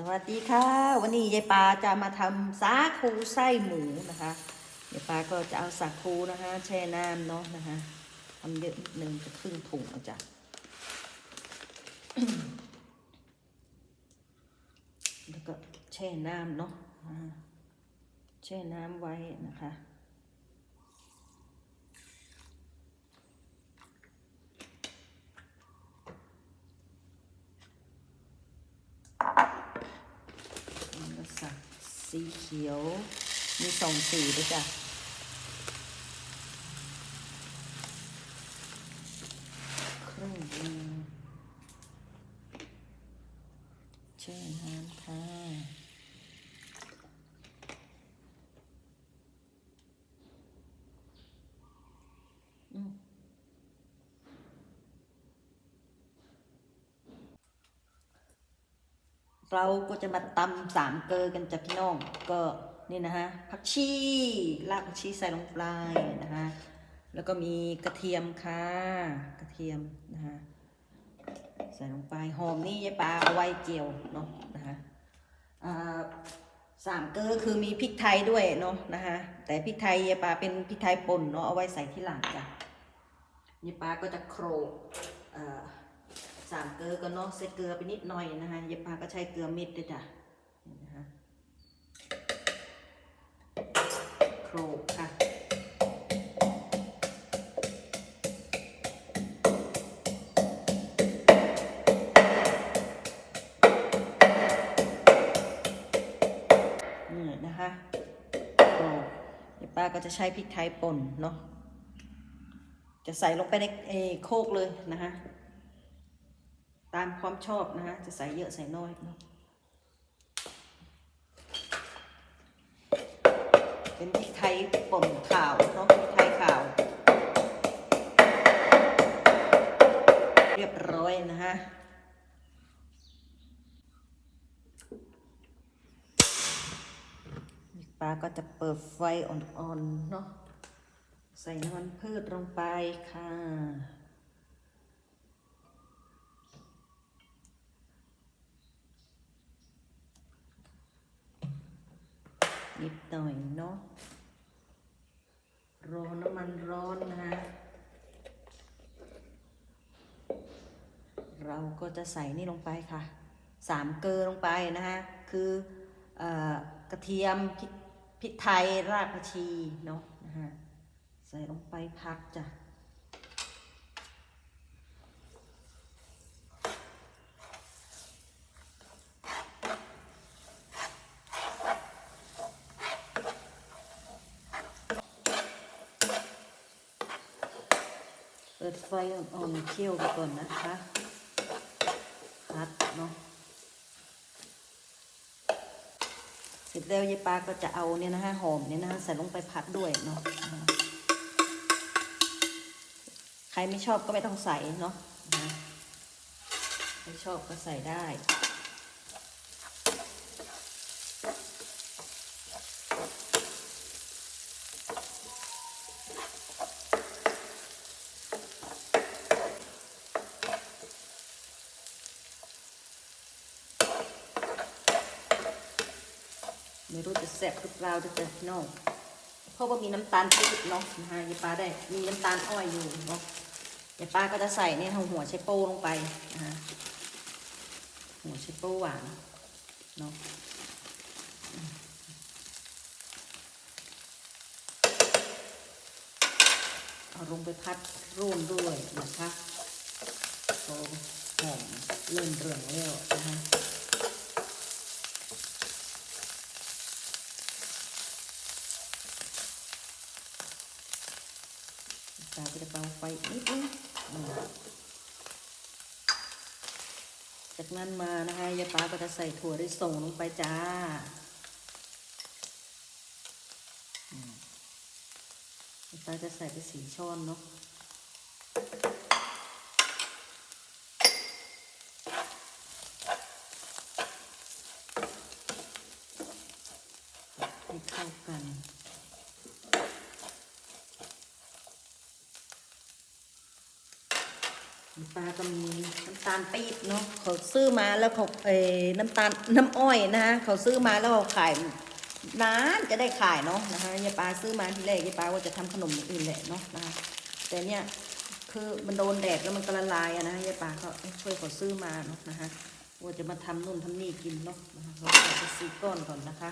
สวัสดีค่ะ วันนี้ยายปาจะมาทำสาคูไส้หมูนะคะยายปาก็จะเอาสาคูนะคะ แช่น้ำเนาะนะคะทำเยอะนิดนึงจะครึ่งถุงเอาจ้ะแล้วก็แช่น้ำเนาะแช่น้ำไว้นะคะ แล้วก็สัก สีเขียว มีสองสีด้วยจ้ะครึ่งหนึงเช่น้ำค่ะ เราก็จะมาตำสามเกลอกันจากพี่น้องก็นี่นะฮะผักชีรากผักชีใส่ลงไปนะฮะแล้วก็มีกระเทียมค่ะกระเทียมนะฮะใส่ลงไปหอมนี่ยายปลาเอาไว้เจียวเนาะนะฮะสามเกลอคือมีพริกไทยด้วยเนาะนะฮะแต่พริกไทยยายปลาเป็นพริกไทยป่นเนาะเอาไว้ใส่ที่หลังจ้ะยายปลาก็จะโครกอ่า สามเกลือก็เนาะใส่เกลือไปนิดหน่อยนะคะยายปาก็ใช้เกลือเม็ดด้วยจ้ะนะคะโครกค่ะนี่นะคะโครกยายป้าก็จะใช้พริกไทยป่นเนาะจะใส่ลงไปในโคกเลยนะคะ ตามความชอบนะฮะจะใส่เยอะใส่น้อยเนาะเป็นพริกไทยป่นขาวเนาะพริกไทยขาว เรียบร้อยนะฮะปลาก็จะเปิดไฟอ่อนๆเนาะใส่น้ำมันพืชลงไปค่ะ นิดหน่อยเนาะรอน้ำมันร้อนนะฮะเราก็จะใส่นี่ลงไปค่ะสามเกลือลงไปนะฮะคืออกระเทียมพริกพริกไทยรากผักชีเนาะนะฮะใส่ลงไปพักจ้ะ เปิดไฟอ่อนๆเคี่ยวไปก่อนนะคะพัดเนาะเสร็จแล้วยายปาก็จะเอาเนี่ยนะฮะหอมเนี่ยนะฮะใส่ลงไปพัดด้วยเนาะใครไม่ชอบก็ไม่ต้องใส่เนาะไม่ชอบก็ใส่ได้ ไม่รู้จะแซ่บหรือเปล่าจะเจอน้องเพราะว่ามีน้ำตาลปี๊บเนาะนะฮะยายปลาได้มีน้ำตาลอ้อยอยู่เนาะยายปลาก็จะใส่เนี่ยหัวไชโป้ลงไปนะฮะหัวไชโป้หวานเนาะเอาลงไปพัดร่วนด้วยนะคะโอ้หอมเริ่มเรืองแล้วนะคะ ตาจะเบาไฟนิดนึงจากนั้นมานะคะยายป้าก็จะใส่ถั่วได้สงลงไปจ้าป้าจะใส่ไปสี่ช้อนเนาะให้เข้ากัน น้ำปลาก็มีน้ำตาลปี๊บเนาะเขาซื้อมาแล้วเขาเออน้ำตาลน้ำอ้อยนะฮะเขาซื้อมาแล้วเขาขายนานจะได้ขายเนาะนะคะยายปลาซื้อมาทีแรกยายปลาว่าจะทำขนมอื่นแหละเนาะนะคะแต่เนี่ยคือมันโดนแดดแล้วมันก็ละลายอะนะยายปลาก็เอ้ยช่วยเขาซื้อมาเนาะนะคะว่าจะมาทำนู่นทำนี่กินเนาะนะคะเราขอไปซื้อก้อนก่อนนะคะ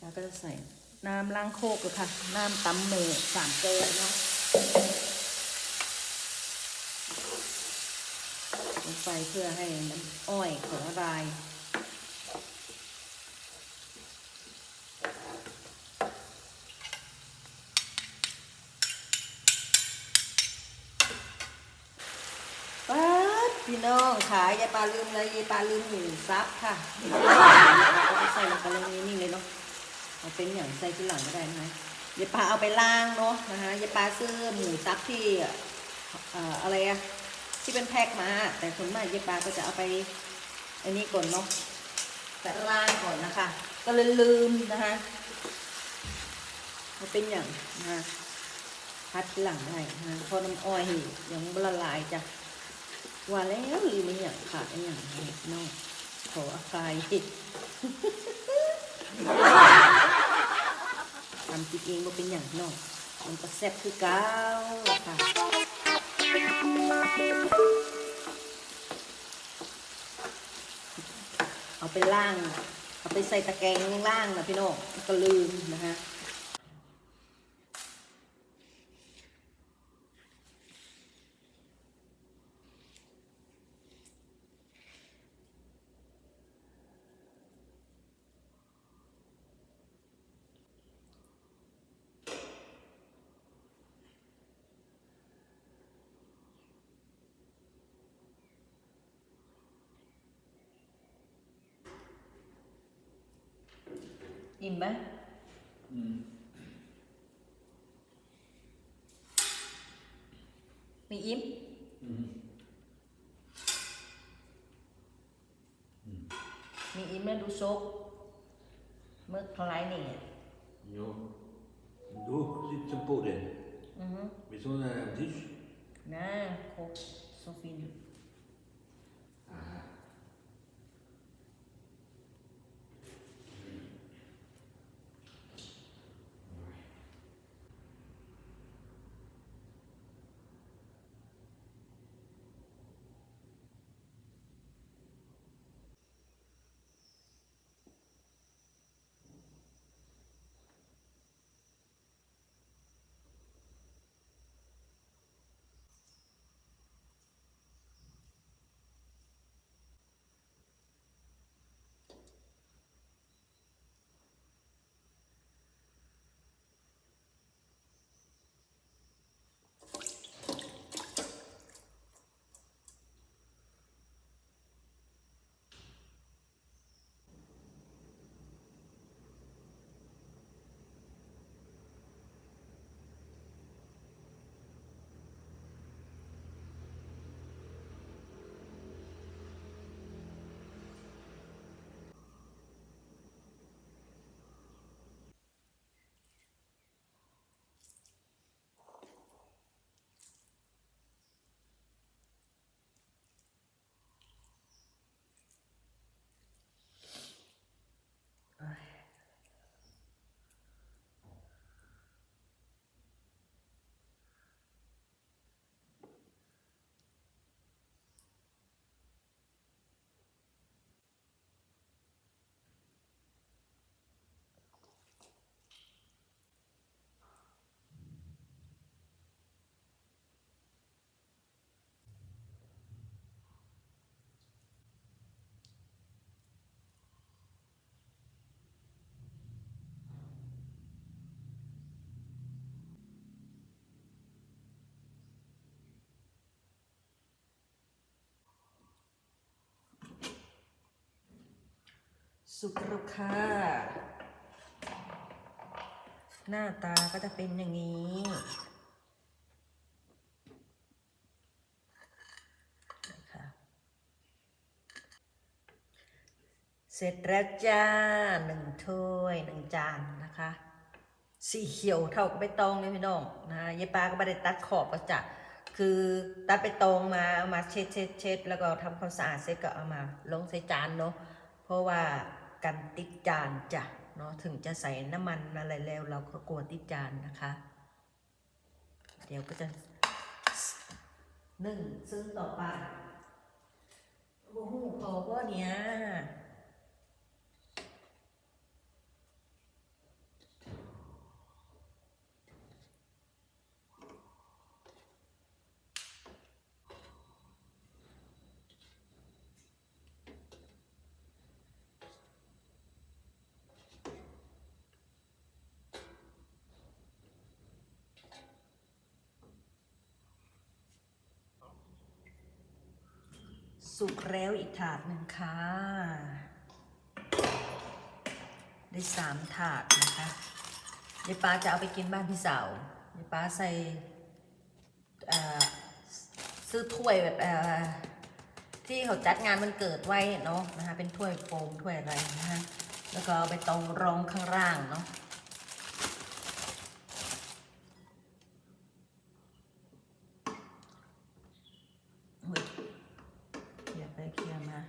แล้วก็ จะใส่น้ำล้างโคกค่ะ น้ำตำเมสามเกลือเนาะลงไปเพื่อให้น้ำอ้อยของละลายป๊าดพี่น้องขายยายปลาลืมเลยยายปลาลืมหมูซับค่ะ ใส่ลงไปเลยนี่เลยเนาะ เอาเป็นอย่างใส่ที่หลังก็ได้นะยายปลาเอาไปล้างเนาะนะคะยายปลาซื้อหมูซับที่เอ่ออะไรอะที่เป็นแพ็คมา แต่ส่วนมากยายปลาก็จะเอาไปอันนี้ก่อนเนาะแต่ล้างก่อนนะคะ ก็เลยลืมนะคะเอาเป็นอย่างนะคะพัดที่หลังได้นะคะพอน้ำอ้อยยังละลายจ้ะว่าแล้วลืมไม่อย่างขาดไอ้อย่างนี้น้องขออภัย ทำจิตเองว่าเป็นอย่างนอกมันก็แซ่บคือเก้าค่ะเอาไปล่าง เอาไปใส่ตะแกรงล่างนะพี่น้องก็ลืมนะคะ อิ่มไหมมีอิ่มมีอิ่มแล้วดูโซกเมื่อคล้ายนี่ Jo. Doe, zit zijn pot in. อือฮึ Met zo'n uh, dish. น สุกแล้วค่ะ หน้าตาก็จะเป็นอย่างนี้นะคะเสร็จร็จแล้วจ้าหนึ่งถ้วยหนึ่งจานนะคะ สีเขียวเท่ากับใบตองเลยพี่น้องนะยายปาก็ไม่ได้ตัดขอบก็จะคือตัดใบตองมาเอามาเช็ดเช็ดเช็ดแล้วก็ทำความสะอาดเสร็จก็เอามาลงใส่จานเนาะเพราะว่า กันติดจานจ้ะเนาะถึงจะใส่น้ำมันอะไรแล้วเราก็กลัวติดจานนะคะ เดี๋ยวก็จะนึ่งซึ่งต่อไปโอ้โหพอก็เนี้ย สุกแล้วอีกถาดหนึ่งค่ะ ได้สามถาดนะคะเดี๋ยวป้าจะเอาไปกินบ้านพี่สาวเดี๋ยวป้าใส่ซื้อถ้วยแบบที่เขาจัดงานมันเกิดไว้เนาะนะคะเป็นถ้วยโฟมถ้วยอะไรนะคะแล้วก็เอาไปตรงรองข้างล่างเนาะ อุ๊ยเคลียร์ไปเคลียร์มา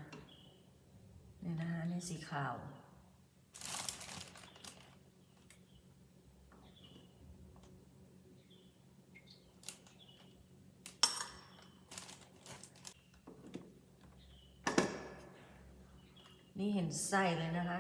นี้สีขาว นี่เห็นไส้เลยนะคะ